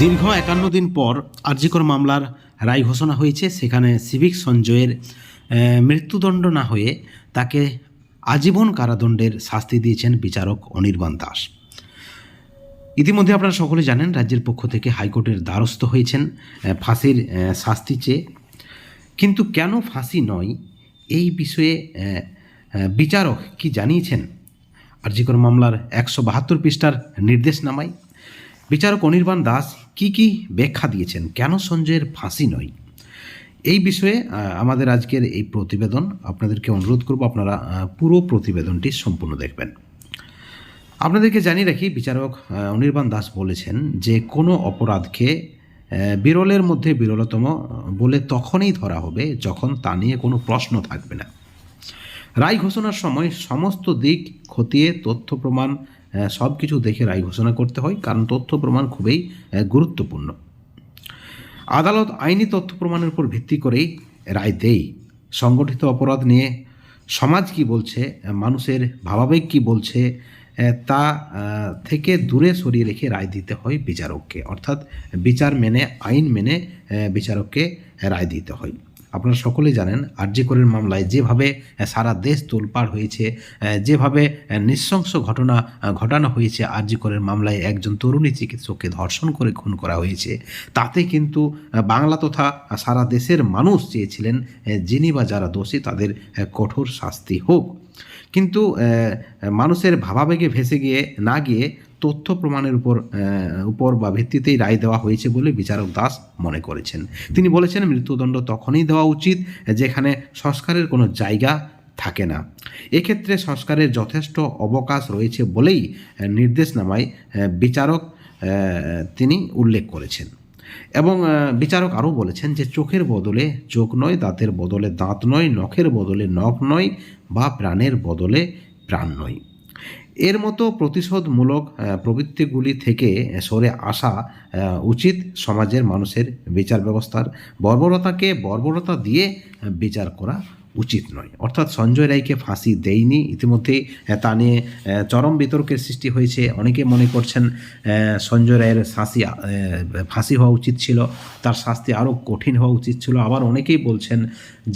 দীর্ঘ একান্ন দিন পর আরজিকর মামলার রায় ঘোষণা হয়েছে। সেখানে সিভিক সঞ্জয়ের মৃত্যুদণ্ড না হয়ে তাকে আজীবন কারাদণ্ডের শাস্তি দিয়েছেন বিচারক অনির্বাণ দাস। ইতিমধ্যে আপনারা সকলে জানেন, রাজ্যের পক্ষ থেকে হাইকোর্টের দ্বারস্থ হয়েছেন ফাঁসির শাস্তি চেয়ে। কিন্তু কেন ফাঁসি নয়? এই বিষয়ে বিচারক কি জানিয়েছেন? আরজিকর মামলার একশো বাহাত্তর পৃষ্ঠার নির্দেশনামায় বিচারক অনির্বাণ দাস কি কি ব্যাখ্যা দিয়েছেন? কেন সঞ্জয়ের ফাঁসি নয়? এই বিষয়ে আমাদের আজকের এই প্রতিবেদন আপনাদেরকে অনুরোধ করব আপনারা পুরো প্রতিবেদনটি সম্পূর্ণ দেখবেন। আপনাদেরকে জানিয়ে রাখি, বিচারক অনির্বাণ দাস বলেছেন যে কোনো অপরাধকে বিরলের মধ্যে বিরলতম বলে তখনই ধরা হবে যখন তা নিয়ে কোনো প্রশ্ন থাকবে না। রায় ঘোষণার সময় সমস্ত দিক খতিয়ে তথ্য প্রমাণ সব কিছু দেখে রায় ঘোষণা করতে হয়, কারণ তথ্য প্রমাণ খুবই গুরুত্বপূর্ণ। আদালত আইনি তথ্য প্রমাণের উপর ভিত্তি করেই রায় দেই সংগঠিত অপরাধ নিয়ে সমাজ কি বলছে মানুষের ভাবাবেগ কি বলছে তা থেকে দূরে সরিয়ে রেখে রায় দিতে হয় বিচারককে। অর্থাৎ বিচার মেনে, আইন মেনে বিচারককে রায় দিতে হয়। আপনারা সকলেই জানেন আরজিকরের মামলায় যেভাবে সারা দেশ তোলপাড় হয়েছে যেভাবে নৃশংস ঘটনা ঘটানো হয়েছে আরজিকরের মামলায় একজন তরুণী চিকিৎসককে ধর্ষণ করে খুন করা হয়েছে। তাতে কিন্তু বাংলা তথা সারা দেশের মানুষ চেয়েছিলেন যিনি বা যারা দোষী তাদের কঠোর শাস্তি হোক। কিন্তু মানুষের ভাবাবেগে ভেসে গিয়ে, না গিয়ে তথ্য প্রমাণের উপর উপর বা ভিত্তিতেই রায় দেওয়া হয়েছে বলে বিচারক দাস মনে করেছেন। তিনি বলেছেন, মৃত্যুদণ্ড তখনই দেওয়া উচিত, যেখানে সংস্কারের কোনো জায়গা থাকে না। এক্ষেত্রে সংস্কারের যথেষ্ট অবকাশ রয়েছে বলেই নির্দেশনামায় বিচারক তিনি উল্লেখ করেছেন। এবং বিচারক আরও বলেছেন যে চোখের বদলে চোখ নয়, দাঁতের বদলে দাঁত নয়, নখের বদলে নখ নয় বা প্রাণের বদলে প্রাণ নয়। এর মতো প্রতিশোধমূলক প্রবৃত্তিগুলি থেকে সরে আসা উচিত সমাজের মানুষের বিচার ব্যবস্থার। বর্বরতাকে বর্বরতা দিয়ে বিচার করা উচিত নয়। অর্থাৎ সঞ্জয় রায়কে ফাঁসি দেয়নি। ইতিমধ্যে তা নিয়ে চরম বিতর্কের সৃষ্টি হয়েছে। অনেকে মনে করছেন সঞ্জয় রায়ের শাস্তি ফাঁসি হওয়া উচিত ছিল। তার শাস্তি আরও কঠিন হওয়া উচিত ছিল। আবার অনেকেই বলছেন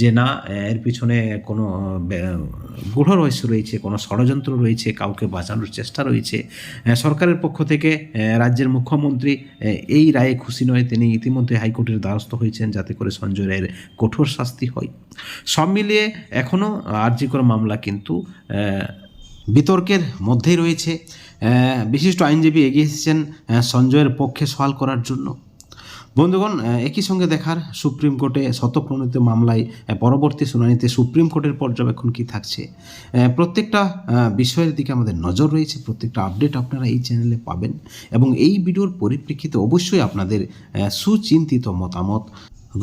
যে না, এর পিছনে কোনো গূঢ় রহস্য রয়েছে, কোনো ষড়যন্ত্র রয়েছে, কাউকে বাঁচানোর চেষ্টা রয়েছে। সরকারের পক্ষ থেকে রাজ্যের মুখ্যমন্ত্রী এই রায়ে খুশি নয়, তিনি ইতিমধ্যে হাইকোর্টের দ্বারস্থ হয়েছেন যাতে করে সঞ্জয় রায়ের কঠোর শাস্তি হয়। সব মিলিয়ে এখনও আর্যিকর মামলা কিন্তু বিতর্কের মধ্যেই রয়েছে। বিশিষ্ট আইনজীবী এগিয়ে এসেছেন সঞ্জয়ের পক্ষে সওয়াল করার জন্য। বন্ধুগণ একই সঙ্গে দেখার সুপ্রিম কোর্টে শতপ্রণীত মামলায় পরবর্তী শুনানিতে সুপ্রিম কোর্টের পর্যবেক্ষণ কি থাকছে? প্রত্যেকটা বিষয়ের দিকে আমাদের নজর রয়েছে। প্রত্যেকটা আপডেট আপনারা এই চ্যানেলে পাবেন এবং এই ভিডিওর পরিপ্রেক্ষিতে অবশ্যই আপনাদের সুচিন্তিত মতামত,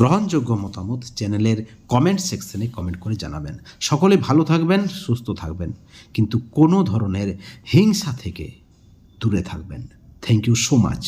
গ্রহণযোগ্য মতামত চ্যানেলের কমেন্ট সেকশনে কমেন্ট করে জানাবেন। সকলে ভালো থাকবেন, সুস্থ থাকবেন, কিন্তু কোনো ধরনের হিংসা থেকে দূরে থাকবেন। Thank you so much